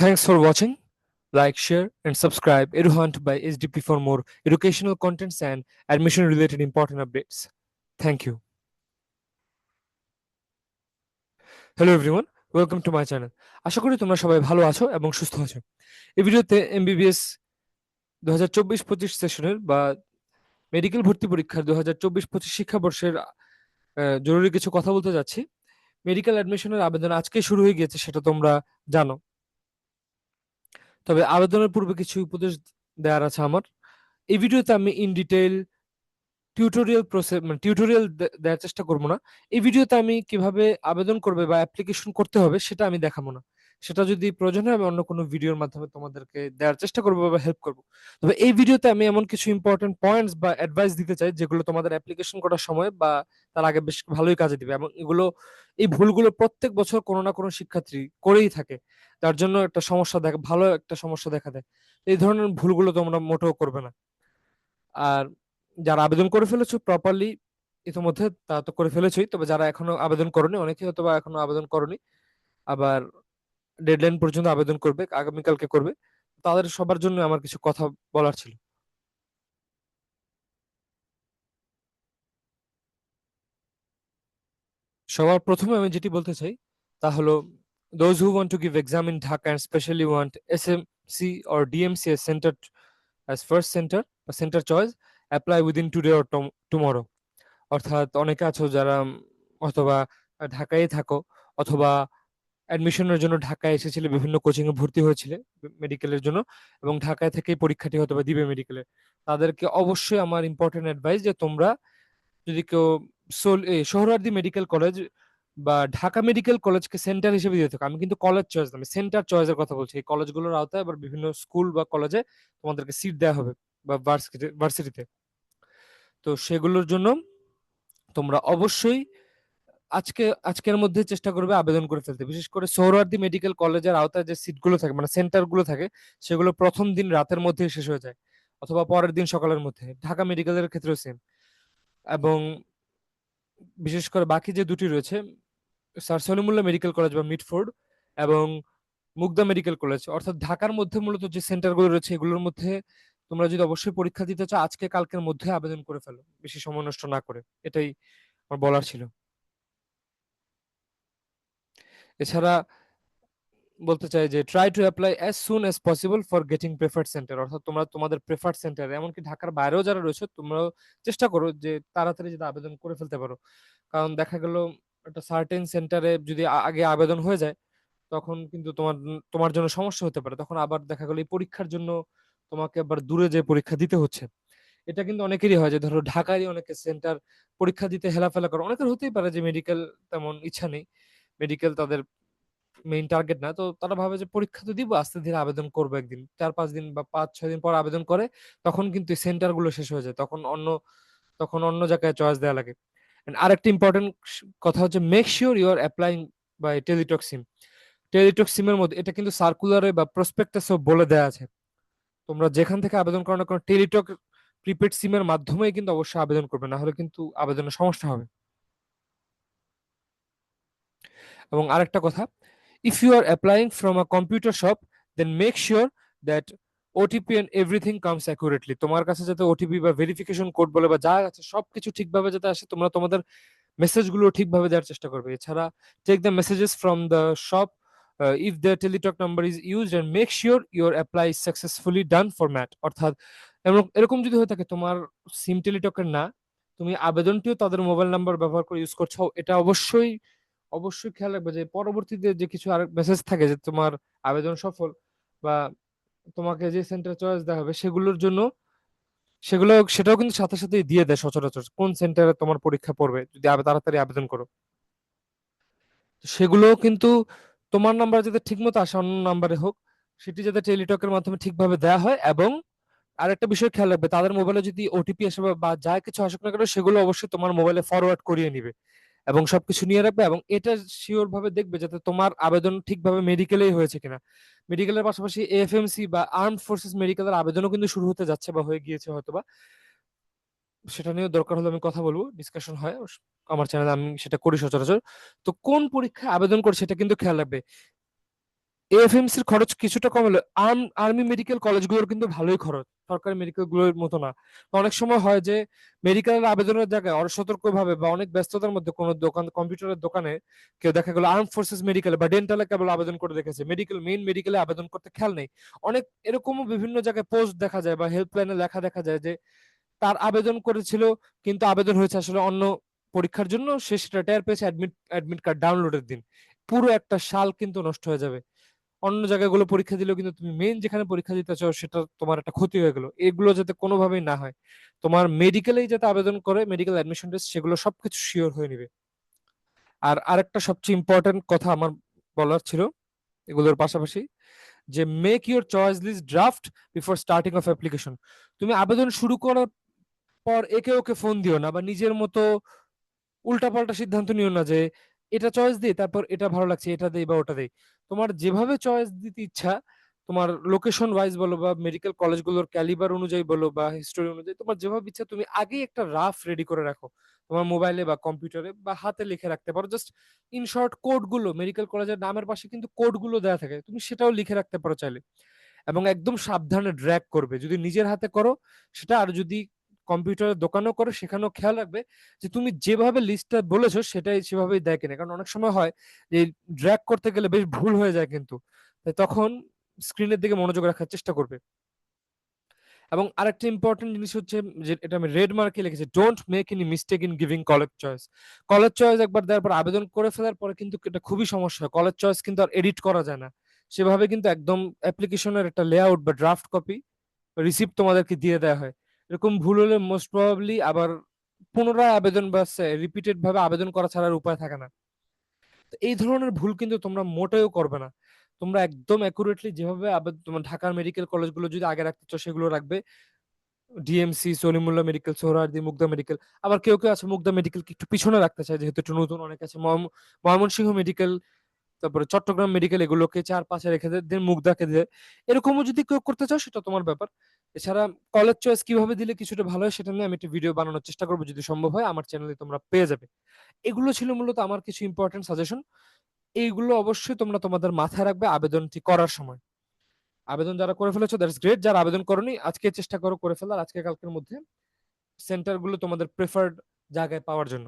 Thanks for watching. Like, share, and subscribe EduHunt by SDP for more educational contents and admission related important updates. Thank you. Hello everyone welcome to my channel আশা করি তোমরা সবাই ভালো আছো এবং সুস্থ আছো এই ভিডিওতে এমবিবিএস দু হাজার চব্বিশ পঁচিশ সেশনের বা মেডিকেল ভর্তি পরীক্ষার দু হাজার শিক্ষাবর্ষের জরুরি কিছু কথা বলতে যাচ্ছি মেডিকেল অ্যাডমিশনের আবেদন আজকে শুরু হয়ে গিয়েছে সেটা তোমরা জানো তবে আবেদনের পূর্বে কিছু উপদেশ দেওয়ার আছে আমার। এই ভিডিওতে আমি ইন ডিটেইল টিউটোরিয়াল প্রসেস মানে টিউটোরিয়াল দেওয়ার চেষ্টা করব না। এই ভিডিওতে আমি কীভাবে আবেদন করবে বা অ্যাপ্লিকেশন করতে হবে সেটা আমি দেখাবো না। সেটা যদি প্রয়োজন হয়, আমি অন্য কোনো ভিডিওর মাধ্যমে তোমাদেরকে দেওয়ার চেষ্টা করব বা হেল্প করব। তবে এই ভিডিওতে আমি এমন কিছু ইম্পর্টেন্ট পয়েন্টস বা অ্যাডভাইস দিতে চাই, যেগুলো তোমাদের অ্যাপ্লিকেশন করার সময় বা তার আগে বেশ ভালোই কাজে দিবে এবং এগুলো, এই ভুলগুলো প্রত্যেক বছর কোনো না কোনো শিক্ষার্থী করেই থাকে। তার জন্য একটা সমস্যা দেখা, ভালো একটা সমস্যা দেখা দেয়। এই ধরনের ভুলগুলো তোমরা মোটেও করবে না। আর যারা আবেদন করে ফেলেছো প্রপারলি ইতিমধ্যে তা তো করে ফেলেছোই, তবে যারা এখনও আবেদন করনি অনেকে হয়তো বা এখনও আবেদন করনি, আবার ডেডলাইন পর্যন্ত আবেদন করবে, আগামীকালকে করবে। তাদের সবার জন্য আমার কিছু কথা বলার ছিল। সবার প্রথমে আমি যেটি বলতে চাই, তা হলো those who want to give exam in Dhaka and specially want S M C or DMC S centre as first centre বা centre choice apply within today or tomorrow অর্থাৎ অনেকে আছো যারা অথবা, ঢাকায় থাকো, অথবা অ্যাডমিশনের জন্য ঢাকায় এসেছিলে, বিভিন্ন কোচিং এ ভর্তি হয়েছিলে মেডিকেলের জন্য এবং ঢাকায় থেকেই পরীক্ষাটি হয়তো বা দিবে মেডিকেলে তাদেরকে অবশ্যই আমার ইম্পর্টেন্ট অ্যাডভাইস যে তোমরা যদি কেউ সোল এই সোহরাওয়ার্দী মেডিকেল কলেজ বা ঢাকা মেডিকেল কলেজকে সেন্টার হিসেবে দিয়ে থাকো। আমি কিন্তু কলেজ চয়েস আমি সেন্টার চয়েসের কথা বলছি। এই কলেজগুলোর আওতায় আবার বিভিন্ন স্কুল বা কলেজে তোমাদেরকে সিট দেওয়া হবে বা ভার্সিটিতে তো সেগুলোর জন্য তোমরা অবশ্যই আজকে, আজকের মধ্যে চেষ্টা করবে আবেদন করে ফেলতে। বিশেষ করে সোহরাওয়ার্দী মেডিকেল কলেজের আওতায় যে সিটগুলো থাকে মানে সেন্টারগুলো থাকে, সেগুলো প্রথম দিন রাতের মধ্যেই শেষ হয়ে যায়, অথবা পরের দিন সকালের মধ্যে। ঢাকা মেডিকেলের ক্ষেত্রেও সেম এবং বিশেষ করে বাকি যে দুটি রয়েছে, স্যার সলিমুল্লাহ মেডিকেল কলেজ বা মিডফোর্ড এবং মুগদা মেডিকেল কলেজ, অর্থাৎ ঢাকার মধ্যে মূলত যে সেন্টারগুলো রয়েছে, এগুলোর মধ্যে তোমরা যদি অবশ্যই পরীক্ষা দিতে চাও, আজকে কালকের মধ্যে আবেদন করে ফেলো, বেশি সময় নষ্ট না করে। এটাই আমার বলার ছিল। এছাড়া বলতে চাই যে try to apply as soon as possible for getting preferred centre অর্থাৎ তোমরা তোমাদের প্রেফার্ড সেন্টার এমনকি ঢাকার বাইরেও যারা রয়েছে, তোমরাও চেষ্টা করো যে তাড়াতাড়ি যদি আবেদন করে ফেলতে পারো। কারণ দেখা গেল একটা সার্টেন সেন্টারে যদি আগে আবেদন হয়ে যায়, তখন কিন্তু তোমার তোমার জন্য সমস্যা হতে পারে। তখন আবার দেখা গেল এই পরীক্ষার জন্য তোমাকে আবার দূরে যে পরীক্ষা দিতে হচ্ছে। এটা কিন্তু অনেকেরই হয় যে ধরো ঢাকারই অনেকে সেন্টার পরীক্ষা দিতে হেলাফেলা করে। অনেকের হতেই পারে যে মেডিকেল তেমন ইচ্ছা নেই। মেডিকেল তাদের মেইন টার্গেট না। তো তারা ভাবে যে পরীক্ষা তো দিব, আস্তে ধীরে আবেদন করব একদিন। চার পাঁচ দিন বা পাঁচ ছয় দিন পর আবেদন করে, তখন কিন্তু সেন্টারগুলো শেষ হয়ে যায়। তখন অন্য তখন অন্য জায়গায় চয়েস দেওয়া লাগে। আরেকটা ইম্পর্টেন্ট কথা হচ্ছে make sure you are applying by Teletalk SIM Teletalk সিমের মধ্যে, এটা কিন্তু সার্কুলারে বা প্রসপেক্টাসও বলে দেওয়া আছে। তোমরা যেখান থেকে আবেদন করো না কোনো টেলিটক প্রিপেড সিমের মাধ্যমেই কিন্তু অবশ্যই আবেদন করবে না হলে কিন্তু আবেদনের সমস্যা হবে। এবং আরেকটা কথা if you are applying from a computer shop then make sure that OTP and everything comes accurately. তোমার কাছে যাতে ওটিপি বা ভেরিফিকেশন কোড বলে বা যা আছে সবকিছু ঠিকভাবে যাতে আসে, তোমরা তোমাদের মেসেজগুলো ঠিকভাবে দেওয়ার চেষ্টা করবে। এছাড়া take the messages from the shop if the Teletalk number is use and make sure your apply successfully done format অর্থাৎ এরকম যদি হয়ে থাকে, তোমার সিম টেলিটকের না, তুমি আবেদনটিও তাদের মোবাইল নাম্বার ব্যবহার করে ইউজ করছ, এটা অবশ্যই অবশ্যই খেয়াল রাখবে যে পরবর্তীতে যে কিছু আর মেসেজ থাকে যে তোমার আবেদন সফল বা তোমাকে যে সেন্টার চয়েস দেওয়া হবে সেগুলোর জন্য সেগুলো সেটাও কিন্তু সাথে সাথে দিয়ে দেয় সচরাচর। কোন সেন্টারে তোমার পরীক্ষা পড়বে? যদি তাড়াতাড়ি আবেদন করো। তো সেগুলোও কিন্তু তোমার নাম্বার যাতে ঠিকমতো আসে, অন্য নাম্বারে হোক, সেটি যাতে টেলিটকের মাধ্যমে ঠিকভাবে দেওয়া হয় এবং আরেকটা বিষয় খেয়াল রাখবে, তাদের মোবাইলে যদি ওটিপি আসে বা যা কিছু আসুক না কেন, সেগুলো অবশ্যই তোমার মোবাইলে ফরওয়ার্ড করিয়ে নিবে। এবং সবকিছু নিয়ে রাখবে এবং এটা শিওর ভাবে দেখবে যাতে তোমার আবেদন ঠিকভাবে মেডিকেলেই হয়েছে কিনা। মেডিকেলের পাশাপাশি এএফএমসি বা আর্ম ফোর্সেস মেডিকেলের আবেদনও কিন্তু শুরু হতে যাচ্ছে বা হয়ে গিয়েছে হয়তোবা। সেটা নিয়েও দরকার হলে আমি কথা বলব ডিসকাশন হয়। আমার চ্যানেলে আমি সেটা করি সচরাচর। তো কোন পরীক্ষায় আবেদন করছে সেটা কিন্তু খেয়াল রাখবে। এএফএমসির খরচ কিছুটা কম আর্ম আর্মি মেডিকেল কলেজগুলোর কিন্তু ভালোই খরচ। সরকারি মেডিকেলগুলোর মতো না। অনেক সময় হয় যে মেডিকেলের আবেদনের জায়গায় অসতর্কভাবে বা অনেক ব্যস্ততার মধ্যে কোনো দোকান কম্পিউটারের দোকানে কেউ দেখা গেলো আর্ম ফোর্সেস মেডিকেলে বা ডেন্টালে কেবল আবেদন করে রেখেছে। মেডিকেল মেইন মেডিকেলে আবেদন করতে খেয়াল নেই। অনেক এরকমও বিভিন্ন জায়গায় পোস্ট দেখা যায় বা হেল্পলাইনে লেখা দেখা যায় যে তার আবেদন করেছিল কিন্তু আবেদন হয়েছে আসলে অন্য পরীক্ষার জন্য, সে সেটা টের পেয়েছে অ্যাডমিট অ্যাডমিট কার্ড ডাউনলোডের দিন। পুরো একটা সাল কিন্তু নষ্ট হয়ে যাবে। অন্য জায়গাগুলো পরীক্ষা দিলেও কিন্তু তুমি মেইন যেখানে পরীক্ষা দিতে চাও সেটা তোমার একটা ক্ষতি হয়ে গেলো। এগুলো যাতে কোনোভাবেই না হয়। তোমার মেডিকেলেই যাতে আবেদন করে মেডিকেল অ্যাডমিশন টেস্ট সেগুলো সবকিছু শিওর হয়ে নিবে। আর আরেকটা সবচেয়ে ইম্পর্টেন্ট কথা আমার বলার ছিল, এগুলোর পাশাপাশি, যে make your choice list draft before starting of application তুমি আবেদন শুরু করার পর একে ওকে ফোন দিও না বা নিজের মতো উল্টাপাল্টা সিদ্ধান্ত নিও না যে, এটা চয়েস দিই তারপর এটা ভালো লাগছে, এটা দেই বা ওটা দেই তোমার যেভাবে চয়েস দিতে ইচ্ছা, তোমার লোকেশন ওয়াইজ বলো বা মেডিকেল কলেজগুলোর ক্যালিবার অনুযায়ী বলো বা হিস্টোরি অনুযায়ী, তোমার যেভাবে ইচ্ছা তুমি আগেই একটা রাফ রেডি করে রাখো। তোমার মোবাইলে বা কম্পিউটারে বা হাতে লিখে রাখতে পারো। জাস্ট ইন শর্ট কোডগুলো মেডিকেল কলেজের নামের পাশে কিন্তু কোডগুলো দেওয়া থাকে, তুমি সেটাও লিখে রাখতে পারো চাইলে। এবং একদম সাবধানে ড্র্যাগ করবে। যদি নিজের হাতে করো, সেটা আর যদি কম্পিউটারের দোকানও করো, সেখানেও খেয়াল রাখবে যে তুমি যেভাবে লিস্টটা বলেছ, সেটাই সেভাবেই দেয় কিনা। কারণ অনেক সময় হয় যে ড্র্যাগ করতে গেলে বেশ ভুল হয়ে যায় কিন্তু। তাই তখন স্ক্রিনের দিকে মনোযোগ রাখার চেষ্টা করবে। এবং আরেকটা ইম্পর্টেন্ট জিনিস হচ্ছে যে এটা আমি রেড মার্কে লিখেছি don't make any mistake in giving college choice college choice একবার দেওয়ার পর আবেদন করে ফেলার পরে কিন্তু এটা খুবই সমস্যা হয়। কলেজ চয়েস কিন্তু আর এডিট করা যায় না। সেভাবে কিন্তু একদম অ্যাপ্লিকেশনের একটা লেআউট বা ড্রাফট কপি রিসিপ্ট তোমাদেরকে দিয়ে দেওয়া হয়। এরকম ভুল হলে মোস্ট প্রবাবলি আবার পুনরায় আবেদন বা রিপিটেড ভাবে আবেদন করা ছাড়ার উপায় থাকে না। এই ধরনের ভুল কিন্তু তোমরা মোটেও করবে না। তোমরা একদম অ্যাকুরেটলি যেভাবে তোমার ঢাকার মেডিকেল কলেজগুলো যদি আগে রাখতে চাও সেগুলো রাখবে। DMC Salimullah medical Suhrawardy Mugda medical আবার কেউ কেউ আছে মুগদা মেডিকেল একটু পিছনে রাখতে চায়, যেহেতু একটু নতুন অনেক আছে। ময়মনসিংহ মেডিকেল তারপরে চট্টগ্রাম মেডিকেল এগুলোকে চার পাশে রেখে দেয় দেন মুগদাকে দেয় এরকমও যদি কেউ করতে চাও সেটা তোমার ব্যাপার। এছাড়া কলেজ চয়েস কীভাবে দিলে কিছুটা ভালো হয় সেটা নিয়ে আমি একটা ভিডিও বানানোর চেষ্টা করব। যদি সম্ভব হয়, আমার চ্যানেলে তোমরা পেয়ে যাবে। এগুলো ছিল মূলত আমার কিছু ইম্পর্টেন্ট সাজেশন এইগুলো অবশ্যই তোমরা তোমাদের মাথায় রাখবে আবেদনটি করার সময়। আবেদন যারা করে ফেলেছো দ্যাটস গ্রেট যারা আবেদন করনি, আজকে চেষ্টা করো করে ফেলার। আজকে কালকের মধ্যে সেন্টারগুলো তোমাদের প্রেফার্ড জায়গায় পাওয়ার জন্য।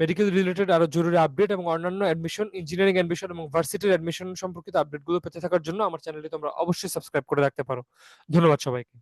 মেডিকেল রিলেটেড আরও জরুরি আপডেট এবং অন্যান্য অ্যাডমিশন ইঞ্জিনিয়ারিং অ্যাডমিশন এবং ভার্সিটির অ্যাডমিশন সম্পর্কিত আপডেটগুলো পেতে থাকার জন্য আমার চ্যানেলটি তোমরা অবশ্যই সাবস্ক্রাইব করে রাখতে পারো। ধন্যবাদ সবাইকে।